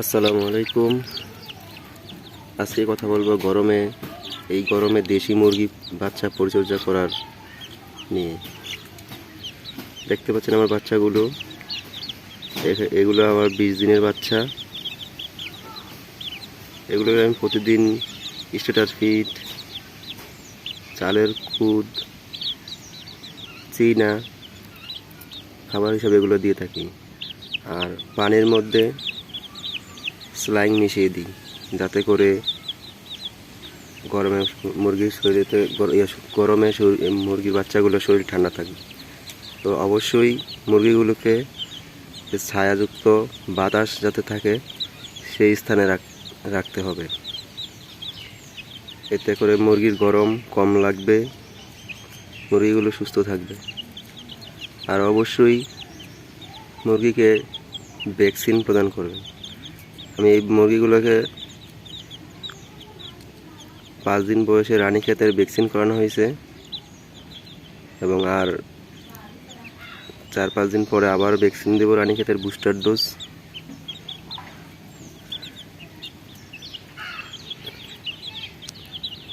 আসসালামু আলাইকুম আজকে কথা বলব গরমে, এই গরমে দেশি মুরগি বাচ্চা পরিচর্যা করার নিয়ে। দেখতে পাচ্ছেন আমার বাচ্চাগুলো? এগুলো আমার বিশ দিনের বাচ্চা। এগুলো আমি প্রতিদিন স্টেটার ফিট চালের খুদ, চিনা, খাবার হিসাবে এগুলো দিয়ে থাকি। আর পানির মধ্যে স্লাইং মিশিয়ে দিই যাতে করে গরমে মুরগির শরীরেতে ইয়ে, গরমে মুরগির বাচ্চাগুলোর শরীর ঠান্ডা থাকবে তো অবশ্যই মুরগিগুলোকে ছায়াযুক্ত বাতাস যাতে থাকে সেই স্থানে রাখ রাখতে হবে। এতে করে মুরগির গরম কম লাগবে মুরগিগুলো সুস্থ থাকবে। আর অবশ্যই মুরগিকে ভ্যাকসিন প্রদান করবেন আমি এই মুরগিগুলোকে পাঁচ দিন বয়সে রানী খেতের ভ্যাকসিন করানো হয়েছে এবং আর চার পাঁচ দিন পরে আবার ভ্যাকসিন দেবো খেতের বুস্টার ডোজ।